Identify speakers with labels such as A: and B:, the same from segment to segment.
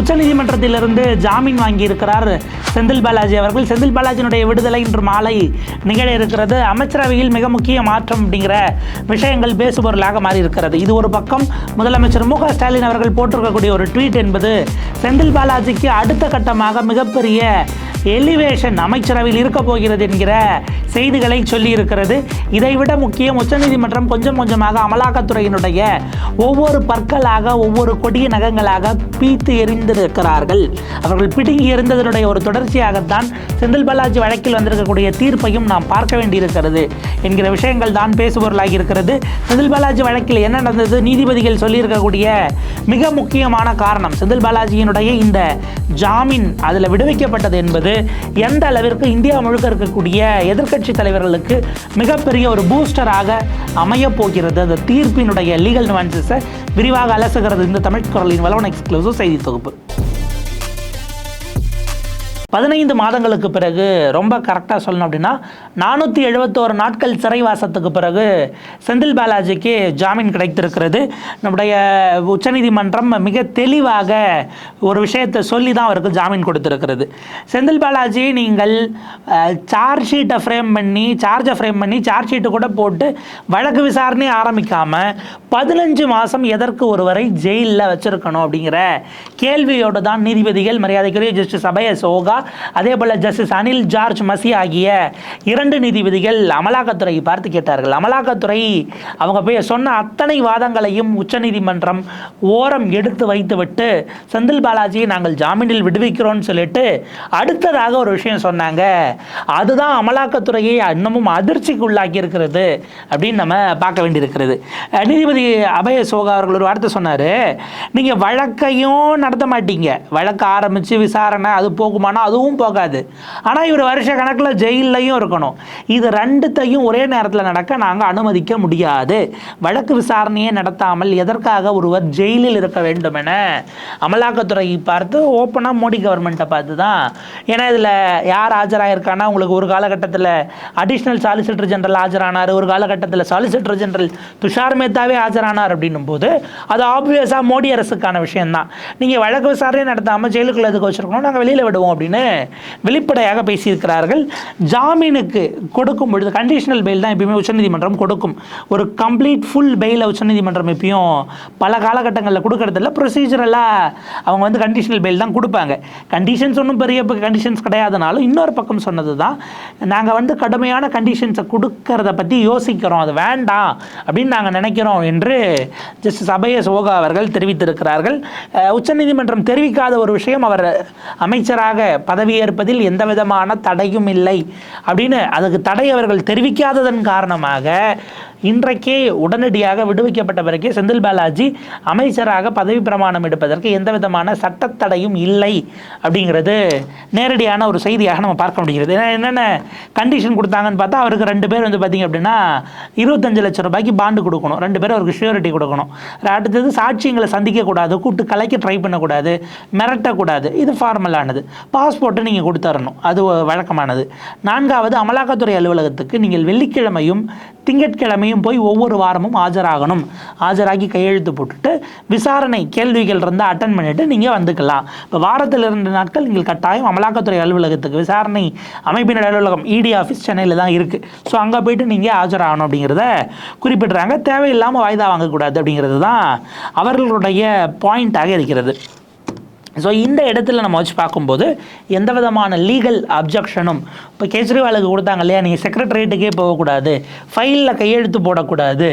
A: உச்சநீதிமன்றத்திலிருந்து ஜாமீன் வாங்கியிருக்கிறார் செந்தில் பாலாஜி அவர்கள். செந்தில் பாலாஜியினுடைய விடுதலை இன்று மாலை நிகழ இருக்கிறது. அமைச்சரவையில் மிக முக்கிய மாற்றம் அப்படிங்கிற விஷயங்கள் பேசுபொருளாக மாறி இருக்கிறது இது ஒரு பக்கம் முதலமைச்சர் மு ஸ்டாலின் அவர்கள் போட்டிருக்கக்கூடிய ஒரு ட்வீட் என்பது செந்தில் பாலாஜிக்கு அடுத்த கட்டமாக மிகப்பெரிய எலிவேஷன் அமைச்சரவையில் இருக்க போகிறது என்கிற செய்திகளை சொல்லி இருக்கிறது இதைவிட முக்கியம் உச்சநீதிமன்றம் கொஞ்சம் கொஞ்சமாக அமலாக்கத்துறையினுடைய ஒவ்வொரு பற்களாக ஒவ்வொரு கொடிய நகங்களாக பீத்து எரிந்து எறிந்திருக்கிறார்கள் அவர்கள் பிடுங்கி எறிந்ததனுடைய ஒரு தொடர்ச்சியாகத்தான் செந்தில் பாலாஜி வழக்கில் வந்திருக்கக்கூடிய தீர்ப்பையும் நாம் பார்க்க வேண்டியிருக்கிறது என்கிற விஷயங்கள் தான் பேசுபொருளாகி இருக்கிறது. செந்தில் பாலாஜி வழக்கில் என்ன நடந்தது? நீதிபதிகள் சொல்லியிருக்கக்கூடிய மிக முக்கியமான காரணம் செந்தில் பாலாஜியினுடைய இந்த ஜாமீன் அதில் விடுவிக்கப்பட்டது என்பது எந்த அளவிற்கு இந்தியா முழுக்க இருக்கக்கூடிய எதிர்க்கட்சி தலைவர்களுக்கு மிகப்பெரிய ஒரு பூஸ்டராக அமையப்போகிறது அந்த தீர்ப்பினுடைய லீகல் நுவான்சஸை விரிவாக அலசுகிறது இந்த தமிழ் குரலின் வளவன் எக்ஸ்க்ளூசிவ் செய்தி தொகுப்பு. பதினைந்து மாதங்களுக்கு பிறகு ரொம்ப கரெக்டாக சொல்லணும் அப்படின்னா நானூற்றி எழுபத்தோரு நாட்கள் சிறைவாசத்துக்கு பிறகு செந்தில் பாலாஜிக்கு ஜாமீன் கிடைத்திருக்கிறது. நம்முடைய உச்சநீதிமன்றம் மிக தெளிவாக ஒரு விஷயத்தை சொல்லி தான் அவருக்கு ஜாமீன் கொடுத்துருக்கிறது. செந்தில் பாலாஜி நீங்கள் சார்ஜ் ஷீட்டை ஃப்ரேம் பண்ணி சார்ஜை ஃப்ரேம் பண்ணி சார்ஜ் ஷீட்டு கூட போட்டு வழக்கு விசாரணை ஆரம்பிக்காமல் பதினஞ்சு மாதம் எதற்கு ஒருவரை ஜெயிலில் வச்சுருக்கணும் அப்படிங்கிற கேள்வியோடு தான் நீதிபதிகள் மரியாதைக்குரிய ஜஸ்டிஸ் அபய சோகா அதே போல் ஜஸ்டிஸ் அனில் ஜார்ஜ் மசி ஆகிய இரண்டு நீதிபதிகள் அமலாக்கத்துறை பார்த்து கேட்டார்கள். அமலாக்கத்துறை அவங்க போய் சொன்ன அத்தனை வாதங்களையும் உச்சநீதிமன்றம் ஓரம் எடுத்து வைத்துவிட்டு செந்தில் பாலாஜியை நாங்கள் ஜாமீனில் விடுவிக்கிறோம்னு சொல்லிட்டு அடுத்ததாக ஒரு விஷயம் சொன்னாங்க. அதுதான் அமலாக்கத்துறையை இன்னமும் அதிர்ச்சிக்கு உள்ளாக்கி இருக்கிறது அப்படின்னு நம்ம பார்க்க வேண்டியிருக்கிறது. நீதிபதி அபய சோகா அவர்கள் ஒரு வார்த்தை சொன்னார். நீங்கள் வழக்கையும் நடத்த மாட்டீங்க. வழக்கு ஆரம்பித்து விசாரணை அது போகுமானா அதுவும் போகாது. ஆனால் இவர் வருஷ கணக்கில் ஜெயிலையும் இருக்கணும். இது ரெண்டுத்தையும் ஒரே நேரத்தில் நடக்க நாங்கள் அனுமதிக்க முடியாது. வழக்கு விசாரணையை நடத்தாமல் எதற்காக ஒருவர் ஜெயிலில் இருக்க வேண்டும் என அமலாக்கத்துறை பார்த்து ஓப்பனாக மோடி கவர்மெண்ட்டை பார்த்து தான் ஏன்னா இதில் யார் ஆஜராயிருக்கானா உங்களுக்கு ஒரு காலகட்டத்தில் அடிஷ்னல் சாலிசிட்டர் ஜெனரல் ஆஜரானார் ஒரு காலகட்டத்தில் சாலிசிட்டர் ஜெனரல் துஷார் மேத்தாவே ஆஜரானார் அப்படின்னும் போது அது ஆப்வியஸாக மோடி அரசுக்கான விஷயம்தான். நீங்கள் வழக்கு விசாரணை நடத்தாமல் ஜெயிலுக்குள்ள எதுக்கு வச்சுருக்கணும்? நாங்கள் வெளியில் விடுவோம் அப்படின்னு வெளிப்படையாக பேசியிருக்கிறார்கள். ஜாமீனுக்கு கொடுக்கும் பொழுது கண்டிஷனல் பெயில் தான் எப்பயுமே உச்சநீதிமன்றம் கொடுக்கும். ஒரு கம்ப்ளீட் ஃபுல் பெயிலை உச்சநீதிமன்றம் எப்பயும் பல காலகட்டங்களில் கொடுக்கறதில்ல. ப்ரொசீஜரெல்லாம் அவங்க வந்து கண்டிஷனல் பெயில் தான் கொடுப்பாங்க. கண்டிஷன்ஸ் ஒன்றும் பெரிய கண்டிஷன்ஸ் கிடையாதுனாலும் இன்னொரு பக்கம் சொன்னது தான் நாங்கள் வந்து கடுமையான கண்டிஷன்ஸை கொடுக்கறத பற்றி யோசிக்கிறோம். அது வேண்டாம் அப்படின்னு நாங்கள் நினைக்கிறோம் என்று ஜஸ்டிஸ் அபய சோகா அவர்கள் தெரிவித்திருக்கிறார்கள். உச்சநீதிமன்றம் தெரிவிக்காத ஒரு விஷயம் அவர் அமைச்சராக பதவியேற்பதில் எந்த விதமான தடையும் இல்லை. அப்படின்னு அதுக்கு தடை அவர்கள் தெரிவிக்காததன் காரணமாக இன்றைக்கே உடனடியாக விடுவிக்கப்பட்ட பிறகே செந்தில் பாலாஜி அமைச்சராக பதவி பிரமாணம் எடுப்பதற்கு எந்த விதமான சட்டத்தடையும் இல்லை அப்படிங்கிறது நேரடியான ஒரு செய்தியாக நம்ம பார்க்க முடிகிறது. ஏன்னா என்னென்ன கண்டிஷன் கொடுத்தாங்கன்னு பார்த்தா அவருக்கு ரெண்டு பேர் வந்து பார்த்தீங்க அப்படின்னா இருபத்தஞ்சு லட்சம் ரூபாய்க்கு பாண்டு கொடுக்கணும். ரெண்டு பேரும் அவருக்கு ஷியூரிட்டி கொடுக்கணும். அடுத்தது சாட்சியங்களை சந்திக்கக்கூடாது கூப்பிட்டு கலைக்க ட்ரை பண்ணக்கூடாது மிரட்டக்கூடாது. இது ஃபார்மலானது பாஸ்போர்ட்டை நீங்கள் கொடுத்துடணும் அது வழக்கமானது. நான்காவது அமலாக்கத்துறை அலுவலகத்துக்கு நீங்கள் வெள்ளிக்கிழமையும் திங்கட்கிழமையும் போய் ஒவ்வொரு வாரமும் ஆஜராகணும். ஆஜராகி கையெழுத்து போட்டுட்டு விசாரணை கேள்விகள் இருந்தால் அட்டன் பண்ணிவிட்டு நீங்கள் வந்துக்கலாம். இப்போ வாரத்தில் இரண்டு நாட்கள் நீங்கள் கட்டாயம் அமலாக்கத்துறை அலுவலகத்துக்கு விசாரணை அமைப்பினர் அலுவலகம் இடி ஆஃபீஸ் சென்னையில் தான் இருக்குது ஸோ அங்கே போயிட்டு நீங்கள் ஆஜராகணும் அப்படிங்கிறத குறிப்பிடுறாங்க. தேவையில்லாமல் வாய்தா வாங்கக்கூடாது அப்படிங்கிறது தான் அவர்களுடைய பாயிண்ட்டாக இருக்கிறது. ஸோ இந்த இடத்துல நம்ம வச்சு பார்க்கும்போது எந்த விதமான லீகல் அப்ஜெக்ஷனும் இப்போ கேஜ்ரிவாலுக்கு கொடுத்தாங்க இல்லையா நீங்கள் செக்ரட்டரியேட்டுக்கே போகக்கூடாது ஃபைலில் கையெழுத்து போடக்கூடாது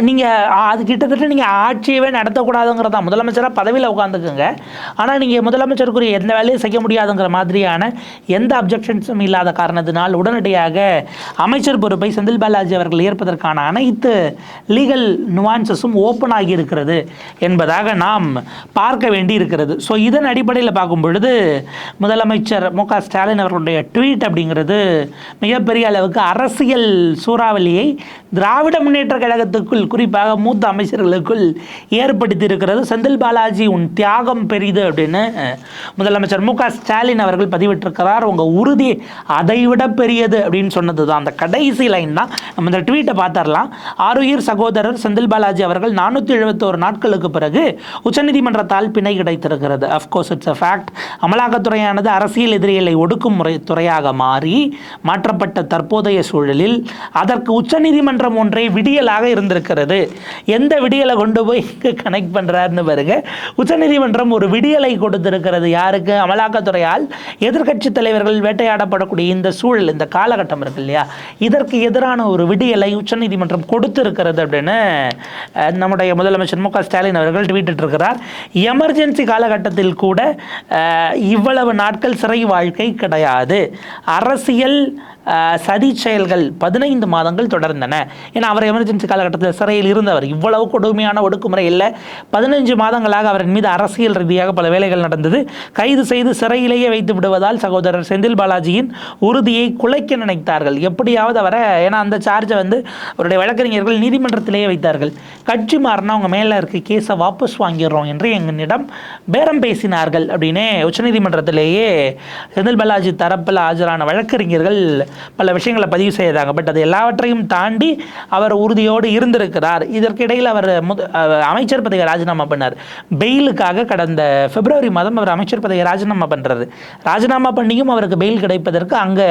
A: நீங்கள் அது கிட்டத்தட்ட நீங்கள் ஆட்சியவே நடத்தக்கூடாதுங்கிறதா. முதலமைச்சராக பதவியில் உட்காந்துக்குங்க ஆனால் நீங்கள் முதலமைச்சருக்குரிய எந்த வேலையும் செய்ய முடியாதுங்கிற மாதிரியான எந்த அப்ஜெக்ஷன்ஸும் இல்லாத காரணத்தினால் உடனடியாக அமைச்சர் பொறுப்பை செந்தில் பாலாஜி அவர்கள் ஏற்பதற்கான அனைத்து லீகல் நுவான்சஸும் ஓப்பன் ஆகி இருக்கிறது என்பதாக நாம் பார்க்க வேண்டி இருக்கிறது ஸோ இதன் அடிப்படையில் பார்க்கும் பொழுது முதலமைச்சர் மு க. ஸ்டாலின் அவர்களுடைய ட்வீட் அப்படிங்கிறது மிகப்பெரிய அளவுக்கு அரசியல் சூறாவளியை திராவிட முன்னேற்ற கழகத்துக்குள் குறிப்பாக மூத்த அமைச்சர்களுக்குள் ஏற்படுத்தி இருக்கிறது செந்தில் பாலாஜி உன் தியாகம் பெரிது அப்படின்னு முதலமைச்சர் மு க. ஸ்டாலின் அவர்கள் பதிவிட்டிருக்கிறார். உங்கள் உறுதி அதைவிட பெரியது அப்படின்னு சொன்னது தான் அந்த கடைசி லைன் தான். நம்ம இந்த ட்வீட்டை பார்த்துடலாம். ஆறுயிர் சகோதரர் செந்தில் பாலாஜி அவர்கள் நானூற்றி எழுபத்தோரு நாட்களுக்கு பிறகு உச்சநீதிமன்றத்தால் பிணை கிடைத்திருக்கிறது. இருக்கிறது. Of course it's a fact அமலாக்கத்துறையானது அரசியல் எதிரிகளை ஒடுக்கும் முறை துறையாக மாறி மாற்றப்பட்ட தற்போதைய சூழலில் அதற்கு உச்சநீதிமன்றம் ஒன்றை விடியலாக இருந்திருக்கிறது. எந்த விடியலை கொண்டு போய் இங்கே கனெக்ட் பண்ணுறாருன்னு பாருங்க. உச்சநீதிமன்றம் ஒரு விடியலை கொடுத்திருக்கிறது. யாருக்கு? அமலாக்கத்துறையால் எதிர்கட்சி தலைவர்கள் வேட்டையாடப்படக்கூடிய இந்த சூழல் இந்த காலகட்டம் இருக்கு இல்லையா? இதற்கு எதிரான ஒரு விடியலை உச்சநீதிமன்றம் கொடுத்திருக்கிறது அப்படின்னு நம்முடைய முதலமைச்சர் மு க ஸ்டாலின் அவர்கள் ட்வீட் இருக்கிறார் எமர்ஜென்சி போராட்டத்தில் கூட இவ்வளவு நாட்கள் சிறை வாழ்க்கை கிடையாது. அரசியல் சதி செயல்கள் பதினைந்து மாதங்கள் தொடர்ந்தன. ஏன்னா அவர் எமர்ஜென்சி காலகட்டத்தில் சிறையில் இருந்தவர். இவ்வளவு கொடுமையான ஒடுக்குமுறை இல்லை. பதினஞ்சு மாதங்களாக அவரின் மீது அரசியல் ரீதியாக பல வேலைகள் நடந்தது. கைது செய்து சிறையிலேயே வைத்து விடுவதால் சகோதரர் செந்தில் பாலாஜியின் உறுதியை குலைக்க நினைத்தார்கள். எப்படியாவது அவரை ஏன்னா அந்த சார்ஜை வந்து அவருடைய வழக்கறிஞர்கள் நீதிமன்றத்திலேயே வைத்தார்கள். கட்சி மாறினா அவங்க மேலே இருக்க கேஸை வாபஸ் வாங்கிடுறோம் என்று எங்களிடம் பேரம் பேசினார்கள். அப்படின்னு உச்சநீதிமன்றத்திலேயே செந்தில் பாலாஜி தரப்பில் ஆஜரான வழக்கறிஞர்கள் பல விஷயங்களை பதிவு செய்தாங்க. பட் அது எல்லாவற்றையும் தாண்டி அவர் உறுதியோடு இருந்திருக்கிறார். இதற்கிடையில் அவர் முத அமைச்சர் பதவியை ராஜினாமா பண்ணார். பெயிலுக்காக கடந்த பிப்ரவரி மாதம் அவர் அமைச்சர் பதவியை ராஜினாமா பண்ணுறாரு ராஜினாமா பண்ணியும் அவருக்கு பெயில் கிடைப்பதற்கு அங்கே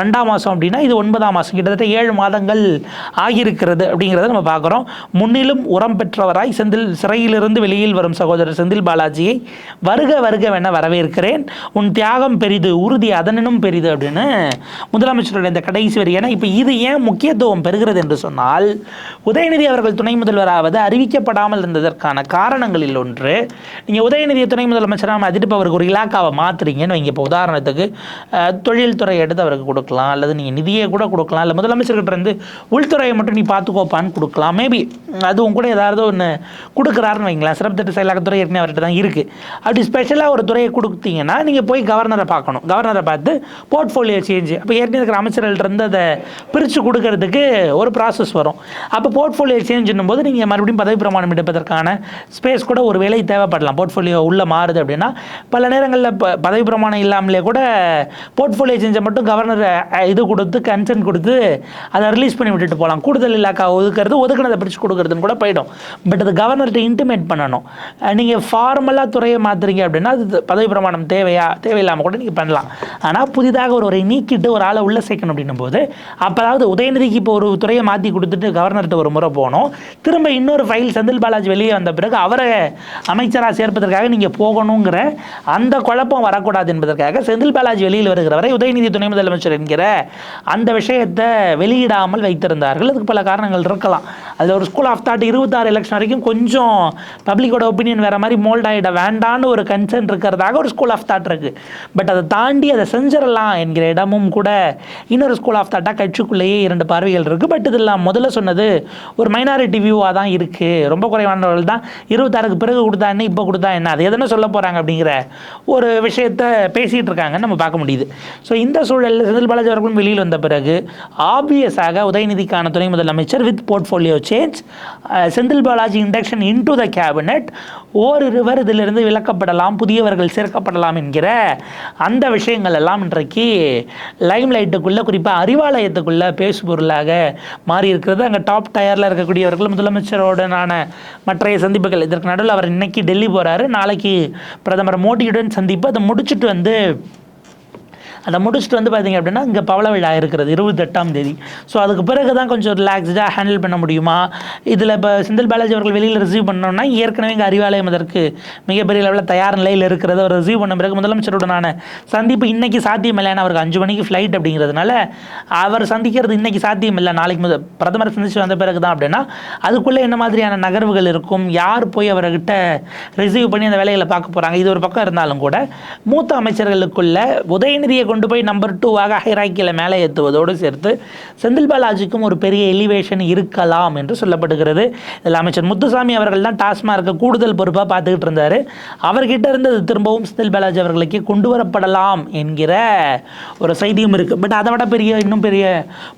A: ரெண்டாம் மாதம் அப்படின்னா இது ஒன்பதாம் மாதம் கிட்டத்தட்ட ஏழு மாதங்கள் ஆகியிருக்கிறது அப்படிங்கிறத நம்ம பார்க்குறோம். முன்னிலும் உரம் பெற்றவராய் செந்தில் சிறையிலிருந்து வெளியில் வரும் சகோதரர் செந்தில் பாலாஜியை வருக வருக வேண வரவேற்கிறேன். உன் தியாகம் பெரிது உறுதி அதனினும் பெரிது அப்படின்னு முதலமைச்சர் முதலமைச்சருடைய இந்த கடைசி வரி. ஏன்னா இப்போ இது ஏன் முக்கியத்துவம் பெறுகிறது என்று சொன்னால் உதயநிதி அவர்கள் துணை முதல்வராவது அறிவிக்கப்படாமல் இருந்ததற்கான காரணங்களில் ஒன்று நீங்கள் உதயநிதியை துணை முதலமைச்சராக மாற்றிட்டு அவருக்கு ஒரு இலாக்காவை மாற்றுறீங்கன்னு வைங்க. இப்போ உதாரணத்துக்கு தொழில்துறை எடுத்து அவருக்கு கொடுக்கலாம் அல்லது நீங்கள் நிதியை கூட கொடுக்கலாம் இல்லை முதலமைச்சர்கிட்ட இருந்து உள்துறையை மட்டும் நீ பார்த்துக்கோப்பான்னு கொடுக்கலாம். மேபி அதுவும் கூட ஏதாவது ஒன்று கொடுக்குறாருன்னு வைங்களேன். சிறப்பு திட்ட செயலாக்கத்துறை ஏற்கனவே அவர்கிட்ட தான் இருக்குது அப்படி ஸ்பெஷலாக ஒரு துறையை கொடுத்தீங்கன்னா நீங்கள் போய் கவர்னரை பார்க்கணும். கவர்னரை பார்த்து போர்ட்ஃபோலியோ சேஞ்சு அப்போ ஏற்கனவே இருக்கிற அமைச்சர்கள்ட்டருந்து அதை பிரித்து கொடுக்கறதுக்கு ஒரு ப்ராசஸ் வரும். அப்போ போர்ட்ஃபோலியோ சேஞ்சுன்னும் போது நீங்கள் மறுபடியும் பதவி பிரமாணம் எடுப்பதற்கான ஸ்பேஸ் கூட ஒரு வேலை தேவைப்படலாம். போர்ட்ஃபோலியோ உள்ளே மாறுது அப்படின்னா பல நேரங்களில் ப பதவி பிரமாணம் இல்லாமலே கூட போர்ட்ஃபோலியோ எக்ஸ்சேஞ்சை மட்டும் கவர்னர் இது கொடுத்து கன்சென்ட் கொடுத்து அதை ரிலீஸ் பண்ணி விட்டுட்டு போகலாம். கூடுதல் இலாக்கா ஒதுக்கிறது ஒதுக்குனதை பிரித்து கொடுக்கறதுன்னு கூட போயிடும். பட் அது கவர்னர்கிட்ட இன்டிமேட் பண்ணணும். நீங்கள் ஃபார்மலாக துறையை மாற்றுறீங்க அப்படின்னா அது பதவி பிரமாணம் தேவையா தேவையில்லாமல் கூட நீங்கள் பண்ணலாம். ஆனால் புதிதாக ஒரு ஒரு நீக்கிட்டு ஒரு ஆளை உள்ளே சேர்க்கணும் அப்படின்னும் போது அப்போதாவது உதயநிதிக்கு இப்போ ஒரு துறையை மாற்றி கொடுத்துட்டு கவர்னர்கிட்ட ஒரு முறை போகணும் திரும்ப இன்னொரு ஃபைல் செந்தில் பாலாஜி வெளியே வந்த பிறகு அவரை அமைச்சராக சேர்ப்பதற்காக நீங்கள் போகணுங்கிற அந்த குழப்பம் வரக்கூடாது என்பதற்காக செந்தில் பாலாஜி வெளியில் வருகிறவரை உதயநிதி துணை முதலமைச்சர் என்கிற அந்த விஷயத்தை வெளியிடாமல் வைத்திருந்தார்கள். அதுக்கு பல காரணங்கள் இருக்கலாம். அதில் ஒரு ஸ்கூல் ஆஃப் தாட் இருபத்தாறு எலெக்ஷன் வரைக்கும் கொஞ்சம் பப்ளிக்கோட ஒப்பீனியன் வேறு மாதிரி மோல்ட் ஆகிட வேண்டான்னு ஒரு கன்சர்ன் இருக்கிறதாக ஒரு ஸ்கூல் ஆஃப் தாட் இருக்குது பட் அதை தாண்டி அதை செஞ்சிடலாம் என்கிற இடமும் கூட இன்னொரு ஸ்கூல் ஆஃப் தாட்டாக கட்சிக்குள்ளேயே இரண்டு பார்வைகள் இருக்குது பட் இதெல்லாம் முதல்ல சொன்னது ஒரு மைனாரிட்டி வியூவாக தான் இருக்குது ரொம்ப குறைவானவர்கள் தான் இருபத்தாறுக்கு பிறகு கொடுத்தா என்ன இப்போ கொடுத்தா என்ன? அது எதனா சொல்ல போகிறாங்க அப்படிங்கிற ஒரு விஷயத்தை பேசிகிட்டு இருக்காங்கன்னு நம்ம பார்க்க முடியுது. ஸோ இந்த சூழலில் செந்தில் பாலாஜி அவர்களும் வெளியில் வந்த பிறகு ஆப்வியஸாக உதயநிதிக்கான துணை முதலமைச்சர் with portfolio change Senthil Balaji induction into the cabinet ஓரிருவர் இதிலிருந்து விலக்கப்படலாம் புதியவர்கள் சேர்க்கப்படலாம் என்கிற அந்த விஷயங்கள் எல்லாம் இன்றைக்கு லைம் லைட்டுக்குள்ளே குறிப்பாக அறிவாலயத்துக்குள்ளே பேசுபொருளாக மாறி இருக்கிறது அங்கே டாப் டயரில் இருக்கக்கூடியவர்கள் முதலமைச்சரோடனான மற்றைய சந்திப்புகள். இதற்கு நடுவில் அவர் இன்னைக்கு டெல்லி போகிறாரு நாளைக்கு பிரதமர் மோடியுடன் சந்திப்பு. அதை முடிச்சுட்டு வந்து அதை முடிச்சுட்டு வந்து பார்த்தீங்க அப்படின்னா இங்கே பவள விழா இருக்கிறது இருபத்தெட்டாம் தேதி. ஸோ அதுக்கு பிறகு தான் கொஞ்சம் ரிலாக்ஸ்டாக ஹேண்டில் பண்ண முடியுமா? இதில் இப்போ செந்தில் பாலாஜி அவர்கள் வெளியில் ரிசீவ் பண்ணோம்னா ஏற்கனவே இங்கே அறிவாலயம் அதற்கு மிகப்பெரிய லெவலில் தயார் நிலையில் இருக்கிறது. அவர் ரிசீவ் பண்ண பிறகு முதலமைச்சருடனான சந்திப்பு இன்றைக்கி சாத்தியமில்லை ஏன்னா அவருக்கு அஞ்சு மணிக்கு ஃப்ளைட் அப்படிங்கிறதுனால அவர் சந்திக்கிறது இன்றைக்கி சாத்தியம் இல்லை நாளைக்கு முதல் பிரதமர் சந்திச்சு வந்த பிறகு தான் அப்படின்னா அதுக்குள்ளே என்ன மாதிரியான நகர்வுகள் இருக்கும்? யார் போய் அவர்கிட்ட ரிசீவ் பண்ணி அந்த வேலைகளை பார்க்க போகிறாங்க இது ஒரு பக்கம் இருந்தாலும் கூட மூத்த அமைச்சர்களுக்குள்ள உதயநிதியை கொண்டு போய் நம்பர் டூவாக ஹைராக்கியில் மேலே ஏற்றுவதோடு சேர்த்து செந்தில் பாலாஜிக்கும் ஒரு பெரிய எலிவேஷன் இருக்கலாம் என்று சொல்லப்படுகிறது. இதில் அமைச்சர் முத்துசாமி அவர்கள் தான் டாஸ்மார்க்கை கூடுதல் பொறுப்பாக பார்த்துக்கிட்டு இருந்தார். அவர்கிட்ட இருந்து அது திரும்பவும் செந்தில் பாலாஜி அவர்களுக்கு கொண்டு வரப்படலாம் என்கிற ஒரு செய்தியும் இருக்குது பட் அதை விட பெரிய இன்னும் பெரிய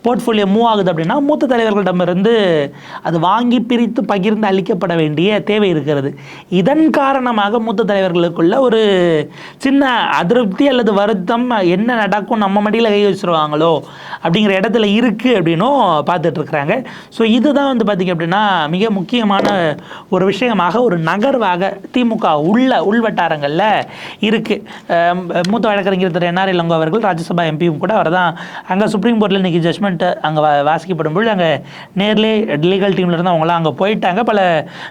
A: போர்ட்ஃபோலியோ மூவ் ஆகுது அப்படின்னா மூத்த தலைவர்களிடமிருந்து அது வாங்கி பிரித்து பகிர்ந்து அளிக்கப்பட வேண்டிய தேவை இருக்கிறது. இதன் காரணமாக மூத்த தலைவர்களுக்குள்ள ஒரு சின்ன அதிருப்தி அல்லது வருத்தம் என்ன என்ன நடக்கும் நம்ம மடியில் கை வச்சுருவாங்களோ அப்படிங்கிற இடத்துல இருக்குது அப்படின்னும் பார்த்துட்ருக்குறாங்க ஸோ இதுதான் வந்து பார்த்திங்க அப்படின்னா மிக முக்கியமான ஒரு விஷயமாக ஒரு நகர்வாக திமுக உள்ள உள்வட்டாரங்களில் இருக்குது மூத்த வழக்கறிஞர் திரு என்ஆர் இளங்கோ அவர்கள் ராஜ்யசபா எம்பியும் கூட அவர் தான் அங்கே சுப்ரீம் கோர்ட்டில் இன்றைக்கி ஜட்மெண்ட் அங்கே வாசிக்கப்படும் பொழுது அங்கே நேர்லே லீகல் டீமில் இருந்து அவங்களாம் அங்கே போயிட்டாங்க. பல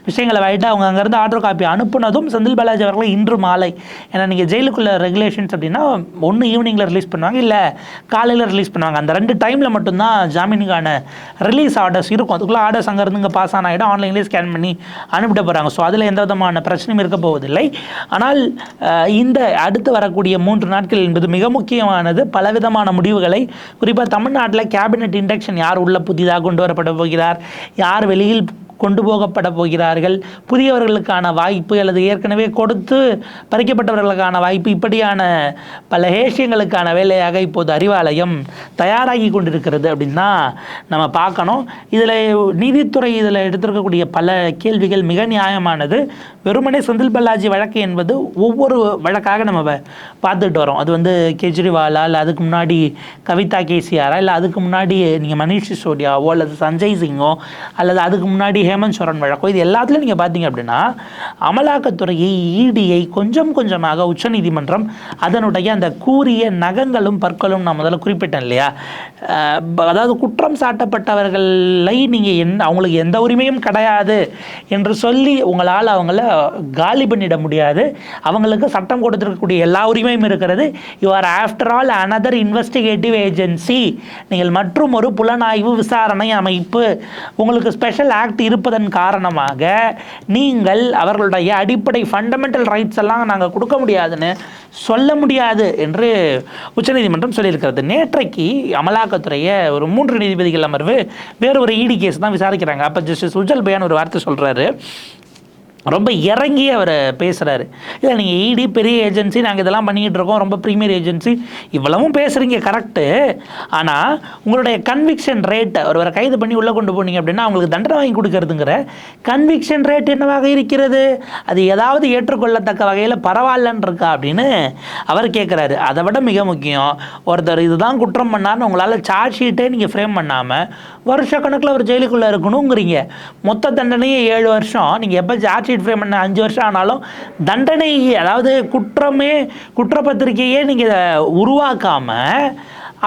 A: விஷயங்களை வாயிட்டு அவங்க அங்கேருந்து ஆர்டர் காப்பி அனுப்புனதும் செந்தில் பாலாஜி அவர்கள் இன்று மாலை. ஏன்னா நீங்கள் ஜெயிலுக்குள்ள ரெகுலேஷன்ஸ் அப்படின்னா ஒன்று ஈவினிங்கில் ரிலீஸ் பண்ணுவாங்க இல்லை காலையில் ரிலீஸ் பண்ணுவாங்க. அந்த ரெண்டு டைமில் மட்டும்தான் ஜாமீனுக்கான ரிலீஸ் ஆர்டர்ஸ் இருக்கும். அதுக்குள்ளே ஆர்டர்ஸ் அங்கேருந்து இங்கே பாஸ் ஆன ஆகிடும் ஆன்லைன்லேயே ஸ்கேன் பண்ணி அனுப்பிட போகிறாங்க ஸோ அதில் எந்த விதமான பிரச்சனையும் இருக்க போவதில்லை. ஆனால் இந்த அடுத்து வரக்கூடிய மூன்று நாட்கள் என்பது மிக முக்கியமானது. பலவிதமான முடிவுகளை குறிப்பாக தமிழ்நாட்டில் கேபினெட் இண்டக்ஷன் யார் உள்ள புதிதாக கொண்டு வரப்பட போகிறார்? யார் வெளியில் கொண்டு போகப்பட போகிறார்கள் புதியவர்களுக்கான வாய்ப்பு அல்லது ஏற்கனவே கொடுத்து பறிக்கப்பட்டவர்களுக்கான வாய்ப்பு இப்படியான பல ஹேஷியங்களுக்கான வேலையாக இப்போது அறிவாலயம் தயாராகி கொண்டிருக்கிறது அப்படின்னு தான் நம்ம பார்க்கணும். இதில் நீதித்துறை இதில் எடுத்திருக்கக்கூடிய பல கேள்விகள் மிக நியாயமானது. வெறுமனே செந்தில் பாலாஜி வழக்கு என்பது ஒவ்வொரு வழக்காக நம்ம வ- பார்த்துட்டு வரோம். அது வந்து கெஜ்ரிவாலா இல்லை அதுக்கு முன்னாடி கவிதா கேசியாரா இல்லை அதுக்கு முன்னாடி நீங்கள் மனிஷ் சிசோடியாவோ அல்லது சஞ்சய் சிங்கோ அல்லது அதுக்கு முன்னாடி ஹேமந்த் சோரன் வழக்கோ இது எல்லாத்துலையும் நீங்கள் பார்த்தீங்க அப்படின்னா அமலாக்கத்துறையை இடியை கொஞ்சம் கொஞ்சமாக உச்சநீதிமன்றம் அதனுடைய அந்த கூறிய நகங்களும் பற்களும் நான் முதல்ல குறிப்பிட்டேன் இல்லையா? அதாவது குற்றம் சாட்டப்பட்டவர்களை நீங்கள் என் அவங்களுக்கு எந்த உரிமையும் கிடையாது என்று சொல்லி உங்களால் அவங்கள காலி பண்ணிட முடியாது. அவங்களுக்கு சட்டம் கொடுத்துருக்கக்கூடிய எல்லா உரிமையும் இருக்கிறது. You are after all another investigative agency நீங்கள் மற்றும் ஒரு புலனாய்வு விசாரணை அமைப்பு. உங்களுக்கு ஸ்பெஷல் ஆக்ட் இருப்பதன் காரணமாக நீங்கள் அவர்களுடைய அடிப்படை ஃபண்டமெண்டல் ரைட்ஸ் எல்லாம் நாங்கள் கொடுக்க முடியாதுன்னு சொல்ல முடியாது என்று உச்சநீதிமன்றம் சொல்லியிருக்கிறது. நேற்றைக்கு அமலாக்கத்துறையை ஒரு மூன்று நீதிபதிகள் அமர்வு வேறு ஒரு இடி கேஸ் தான் விசாரிக்கிறாங்க. அப்போ ஜஸ்டிஸ் உஜல் பயான் ஒரு வார்த்தை சொல்கிறாரு ரொம்ப இறங்கி அவர் பேசுகிறாரு இல்லை நீங்கள் இடி பெரிய ஏஜென்சி நாங்கள் இதெல்லாம் பண்ணிக்கிட்டு இருக்கோம் ரொம்ப ப்ரீமியர் ஏஜென்சி இவ்வளவும் பேசுகிறீங்க கரெக்டு ஆனால் உங்களுடைய கன்விக்ஷன் ரேட்டை ஒருவரை கைது பண்ணி உள்ளே கொண்டு போனீங்க அப்படின்னா அவங்களுக்கு தண்டனை வாங்கி கொடுக்கறதுங்கிற கன்விக்ஷன் ரேட் என்னவாக இருக்கிறது? அது ஏதாவது ஏற்றுக்கொள்ளத்தக்க வகையில் பரவாயில்லன்னு இருக்கா அப்படின்னு அவர் கேட்குறாரு அதை விட மிக முக்கியம் ஒருத்தர் இதுதான் குற்றம் பண்ணார்னு உங்களால் சார்ஜ் ஷீட்டே நீங்கள் ஃப்ரேம் பண்ணாமல் வருஷ கணக்கில் அவர் ஜெயிலுக்குள்ளே இருக்கணுங்கிறீங்க. மொத்த தண்டனையே ஏழு வருஷம். நீங்கள் எப்போ சார்ஜ் ஷீட் ஃப்ரேம் பண்ண அஞ்சு வருஷம் ஆனாலும் தண்டனை அதாவது குற்றமே குற்றப்பத்திரிக்கையே நீங்கள் உருவாக்காமல்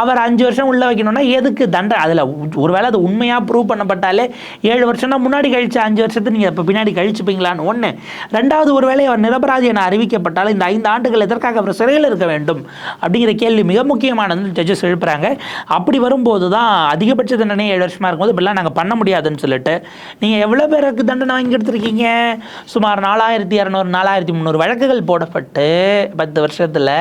A: அவர் அஞ்சு வருஷம் உள்ளே வைக்கணும்னா எதுக்கு தண்டனை அதில் ஒருவேளை அது உண்மையாக ப்ரூவ் பண்ணப்பட்டாலே ஏழு வருஷம்னா முன்னாடி கழிச்ச அஞ்சு வருஷத்தை நீங்கள் இப்போ பின்னாடி கழிச்சுப்பீங்களான்னு. ஒன்று ரெண்டாவது ஒருவேளை அவர் நிரபராதி என அறிவிக்கப்பட்டால் இந்த ஐந்து ஆண்டுகள் எதற்காக அவர் சிறையில் இருக்க வேண்டும்? அப்படிங்கிற கேள்வி மிக முக்கியமானது ஜட்ஜஸ் எழுப்புறாங்க. அப்படி வரும்போது தான் அதிகபட்ச தண்டனை ஏழு வருஷமாக இருக்கும்போது இப்படிலாம் நாங்கள் பண்ண முடியாதுன்னு சொல்லிட்டு நீங்கள் எவ்வளோ பேருக்கு தண்டனை வாங்கி கொடுத்துருக்கீங்க சுமார் நாலாயிரத்தி இரநூறு நாலாயிரத்தி முந்நூறு வழக்குகள் போடப்பட்டு பத்து வருஷத்தில்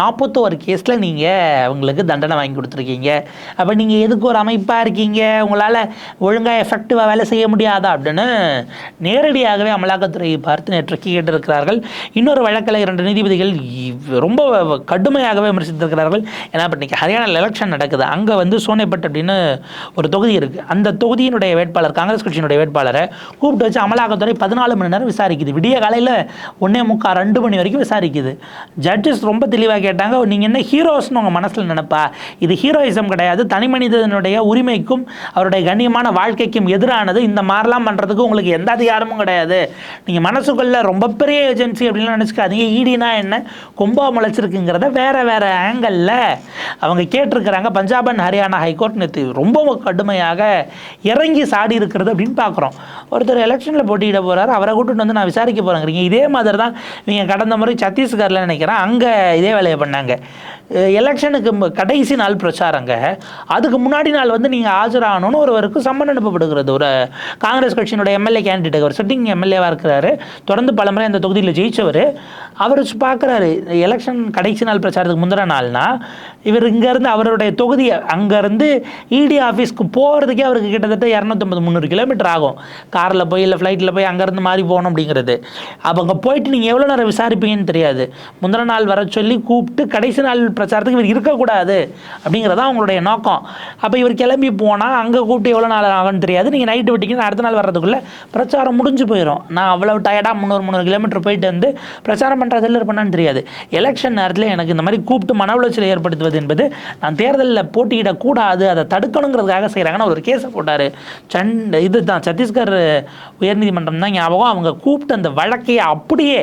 A: நாற்பத்தோரு கேஸில் நீங்கள் அவங்களுக்கு தண்டனை வாங்கி கொடுத்துருக்கீங்க. அப்போ நீங்கள் எதுக்கு ஒரு அமைப்பாக இருக்கீங்க? உங்களால் ஒழுங்காக எஃபெக்டிவாக வேலை செய்ய முடியாதா? அப்படின்னு நேரடியாகவே அமலாக்கத்துறையை பார்த்து நேற்று கேட்டிருக்கிறார்கள். இன்னொரு வழக்கில் இரண்டு நீதிபதிகள் இவ்- ரொம்ப கடுமையாகவே விமர்சித்திருக்கிறார்கள். ஏன்னா இப்போ இன்றைக்கி ஹரியானாவில் எலெக்ஷன் நடக்குது. அங்கே வந்து சோனேபட் அப்படின்னு ஒரு தொகுதி இருக்குது அந்த தொகுதியினுடைய வேட்பாளர் காங்கிரஸ் கட்சியினுடைய வேட்பாளரை கூப்பிட்டு வச்சு அமலாக்கத்துறை பதினாலு மணி நேரம் விசாரிக்குது. விடிய காலையில் ஒன்றே முக்கால் ரெண்டு மணி வரைக்கும் விசாரிக்குது. ஜட்ஜஸ் ரொம்ப தெளிவாக கேட்டாங்க. நீங்கள் என்ன ஹீரோஸ்னு உங்கள் மனசில் நினைப்பா? இது ஹீரோயிசம் கிடையாது. தனி மனிதனுடைய உரிமைக்கும் அவருடைய கண்ணியமான வாழ்க்கைக்கும் எதிரானது. இந்த மாதிரிலாம் பண்ணுறதுக்கு உங்களுக்கு எந்த அதிகாரமும் கிடையாது. நீங்கள் மனசுக்குள்ள ரொம்ப பெரிய ஏஜென்சி அப்படின்லாம் நினச்சிக்காதீங்க. ஈடினா என்ன? கொம்பா முளைச்சிருக்குங்கிறத வேற வேற ஆங்கிளில் அவங்க கேட்டிருக்கிறாங்க. பஞ்சாப் அண்ட் ஹரியானா ஹைகோர்ட் நேற்று ரொம்ப கடுமையாக இறங்கி சாடி இருக்கிறது அப்படின்னு பார்க்குறோம் ஒருத்தர் எலெக்ஷனில் போட்டியிட போகிறார் அவரை கூட்டிட்டு வந்து நான் விசாரிக்க போகிறேங்கிறீங்க இதே மாதிரி தான் நீங்கள் கடந்த முறை சத்தீஸ்கரில் நினைக்கிறேன். அங்கே இதே வேலையை பண்ணாங்க. எலெக்ஷனுக்கு கடைசி கடைசி நாள் பிரச்சாரங்க. அதுக்கு முன்னாடி நாள் வந்து நீங்கள் ஆஜராகணும்னு ஒருவருக்கு சம்மன் அனுப்பப்படுகிறது. ஒரு காங்கிரஸ் கட்சியினுடைய எம்எல்ஏ கேண்டிடேட் அவர் சிட்டிங் எம்எல்ஏவாக இருக்கிறாரு. தொடர்ந்து பலமுறை அந்த தொகுதியில் ஜெயித்தவர் அவர் பார்க்குறாரு எலெக்ஷன் கடைசி நாள் பிரச்சாரத்துக்கு முந்தின நாள்னா இவர் இங்கேருந்து அவருடைய தொகுதியை அங்கேருந்து இடி ஆஃபீஸ்க்கு போகிறதுக்கே அவருக்கு கிட்டத்தட்ட இரநூத்தம்பது முந்நூறு கிலோமீட்டர் ஆகும். காரில் போய் இல்லை ஃப்ளைட்டில் போய் அங்கேருந்து மாறி போகணும் அப்படிங்கிறது. அப்போ அங்கே போயிட்டு நீங்கள் எவ்வளோ நேரம் விசாரிப்பீங்கன்னு தெரியாது. முந்தின நாள் வர சொல்லி கூப்பிட்டு கடைசி நாள் பிரச்சாரத்துக்கு இவர் இருக்கக்கூடாது. அப்படிங்கிறதா அவங்களுடைய நோக்கம். அப்போ இவர் கிளம்பி போனால் அங்கே கூப்பிட்டு எவ்வளோ நாள் ஆகும்னு தெரியாது. நீங்கள் நைட்டு விட்டிங்கன்னா அடுத்த நாள் வர்றதுக்குள்ளே பிரச்சாரம் முடிஞ்சு போயிடும் நான் அவ்வளோ டயர்டாக முந்நூறு முந்நூறு கிலோமீட்டர் போயிட்டு வந்து பிரச்சாரம் பண்ணுறதில்ல பண்ணான்னு தெரியாது. எலெக்ஷன் நேரத்தில் எனக்கு இந்த மாதிரி கூப்பிட்டு மன உளைச்சல் ஏற்படுத்துவது என்பது நான் தேர்தலில் போட்டியிடக்கூடாது அதை தடுக்கணுங்கிறதுக்காக செய்கிறாங்கன்னு ஒரு கேஸை போட்டார். சண்ட் இது தான் சத்தீஸ்கர் உயர்நீதிமன்றம் தான் ஞாபகம். அவங்க கூப்பிட்டு அந்த வழக்கையை அப்படியே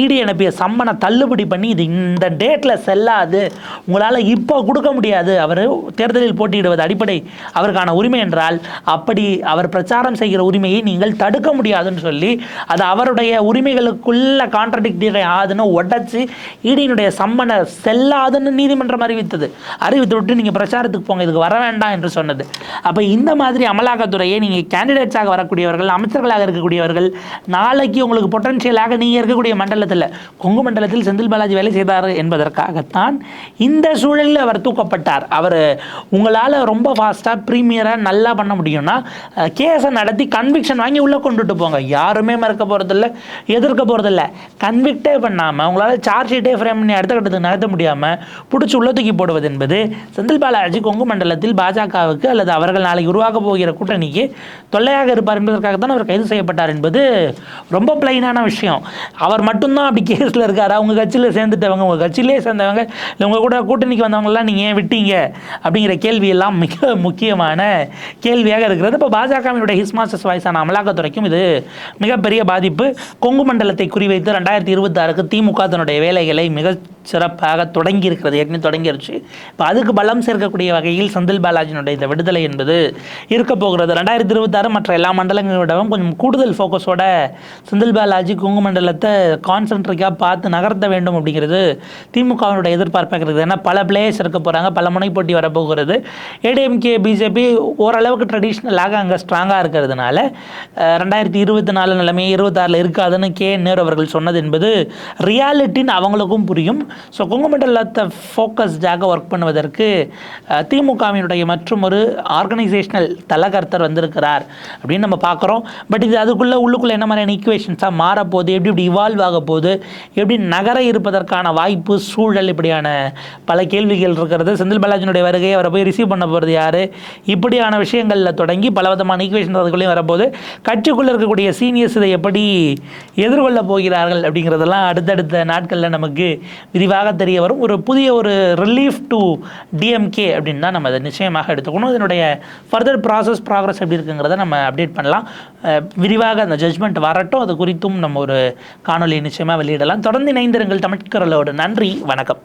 A: இடி அனுப்பிய சம்மனை தள்ளுபடி பண்ணி இது இந்த டேட்டில் செல்லாது. உங்களால் இப்போ கொடுக்க முடியாது. அவர் தேர்தலில் போட்டியிடுவது அடிப்படை. அவருக்கான உரிமை என்றால் அப்படி அவர் பிரச்சாரம் செய்கிற உரிமையை நீங்கள் தடுக்க முடியாதுன்னு சொல்லி அது அவருடைய உரிமைகளுக்குள்ள கான்ட்ரடிக்டரி ஆகுதுன்னு உடச்சி இடியினுடைய சம்மனை செல்லாதுன்னு நீதிமன்றம் அறிவித்தது. அறிவித்து விட்டு நீங்கள் பிரச்சாரத்துக்கு போங்க இதுக்கு வர வேண்டாம் என்று சொன்னது. அப்போ இந்த மாதிரி அமலாக்கத்துறையை நீங்கள் கேண்டிடேட்ஸாக வரக்கூடியவர்கள் அமைச்சர்களாக இருக்கக்கூடியவர்கள் நாளைக்கு உங்களுக்கு பொட்டன்ஷியலாக நீங்கள் இருக்கக்கூடிய மண்டலத்தில் கொங்கு மண்டலத்தில் செந்தில் பாலாஜி வேலை செய்தார் என்பதற்காகத்தான் இந்த சூழலில் அவர் தூக்கப்பட்டார். அவர் உங்களால் ரொம்ப ஃபாஸ்ட்டாக ப்ரீமியராக நல்லா பண்ண முடியும்னா கேஸை நடத்தி கன்விக்ஷன் வாங்கி உள்ளே கொண்டுட்டு போங்க. யாருமே மறுக்க போகிறதில்ல எதிர்க்க போகிறதில்ல கன்விக்டே பண்ணாமல் உங்களால் சார்ஜ் ஷீட்டே ஃப்ரேம் பண்ணி அடுத்த கட்டத்துக்கு நடத்த முடியாமல் பிடிச்சி உள்ள தூக்கி போடுவது என்பது செந்தில் பாலாஜி கொங்கு மண்டலத்தில் பாஜகவுக்கு அல்லது அவர்கள் நாளைக்கு உருவாக்க போகிற கூட்டணிக்கு தொல்லையாக இருப்பார் என்பதற்காகத்தான் அவர் கைது செய்யப்பட்டார் என்பது ரொம்ப பிளைனான விஷயம். அவர் மட்டும் மட்டும்தான் அப்படி கேஸில் இருக்காரு. அவங்க கட்சியில் சேர்ந்துட்டவங்க உங்கள் கட்சியிலே சேர்ந்தவங்க இல்லை உங்கள் கூட கூட்டணிக்கு வந்தவங்கலாம் நீங்கள் ஏன் விட்டீங்க? அப்படிங்கிற கேள்வியெல்லாம் மிக முக்கியமான கேள்வியாக இருக்கிறது. இப்போ பாஜகவினுடைய ஹிஸ் மாஸ்டர்ஸ் வாய்ஸான அமலாக்கத்துறைக்கும் இது மிகப்பெரிய பாதிப்பு. கொங்கு மண்டலத்தை குறிவைத்து ரெண்டாயிரத்தி இருபத்தாறுக்கு திமுக தன்னுடைய வேலைகளை மிக சிறப்பாக தொடங்கி இருக்கிறது ஏற்கனவே தொடங்கிருச்சு. இப்போ அதுக்கு பலம் சேர்க்கக்கூடிய வகையில் செந்தில் பாலாஜியினுடைய இந்த விடுதலை என்பது இருக்க போகிறது. ரெண்டாயிரத்தி இருபத்தாறு மற்ற எல்லா மண்டலங்களை கொஞ்சம் கூடுதல் ஃபோக்கஸோட செந்தில் பாலாஜி குங்கு மண்டலத்தை கான்சென்ட்ரிக்காக பார்த்து நகர்த்த வேண்டும் அப்படிங்கிறது திமுகவினுடைய எதிர்பார்ப்பாக இருக்குது. ஏன்னா பல பிளேயர்ஸ் இருக்க போகிறாங்க பல முனை போட்டி வரப்போகிறது. ஏடிஎம்கே பிஜேபி ஓரளவுக்கு ட்ரெடிஷ்னலாக அங்கே ஸ்ட்ராங்காக இருக்கிறதுனால ரெண்டாயிரத்தி இருபத்தி நாலு நிலைமை இருபத்தாறில் இருக்காதுன்னு கே நேரு அவர்கள் சொன்னது என்பது ரியாலிட்டின்னு அவங்களுக்கும் புரியும். ஸோ கொங்கு மண்டலத்தை ஃபோக்கஸ்டாக ஒர்க் பண்ணுவதற்கு திமுகவினுடைய மற்றும் ஒரு ஆர்கனைசேஷனல் தலகர்த்தர் வந்திருக்கிறார் அப்படின்னு நம்ம பார்க்குறோம். பட் இது அதுக்குள்ளே உள்ளுக்குள்ளே என்ன மாதிரியான ஈக்குவேஷன்ஸாக மாறப்போகுது? எப்படி இப்படி இவால்வ் ஆக போகுது? எப்படி நகர இருப்பதற்கான வாய்ப்பு சூழல் இப்படியான பல கேள்விகள் இருக்கிறது. செந்தில் பாலாஜினுடைய வருகையை அவரை போய் ரிசீவ் பண்ண போகிறது யார்? இப்படியான விஷயங்களில் தொடங்கி பல விதமான ஈக்குவேஷன் அதுக்குள்ளேயும் வரப்போகுது. கட்சிக்குள்ளே இருக்கக்கூடிய சீனியர்ஸ் இதை எப்படி எதிர்கொள்ள போகிறார்கள் அப்படிங்கிறதெல்லாம் அடுத்தடுத்த நாட்களில் நமக்கு விரிவாக தெரிய வரும். ஒரு புதிய ஒரு ரிலீஃப் டு டிஎம்கே அப்படின்னு தான் நம்ம அதை நிச்சயமாக எடுத்துக்கணும். இதனுடைய ஃபர்தர் ப்ராசஸ் ப்ராக்ரஸ் எப்படி இருக்குங்கிறத நம்ம அப்டேட் பண்ணலாம். விரிவாக அந்த ஜட்ஜ்மெண்ட் வரட்டும். அது குறித்தும் நம்ம ஒரு காணொலி நிச்சயமாக வெளியிடலாம். தொடர்ந்து இணைந்திருங்கள் தமிழ்கரலோடு நன்றி. வணக்கம்.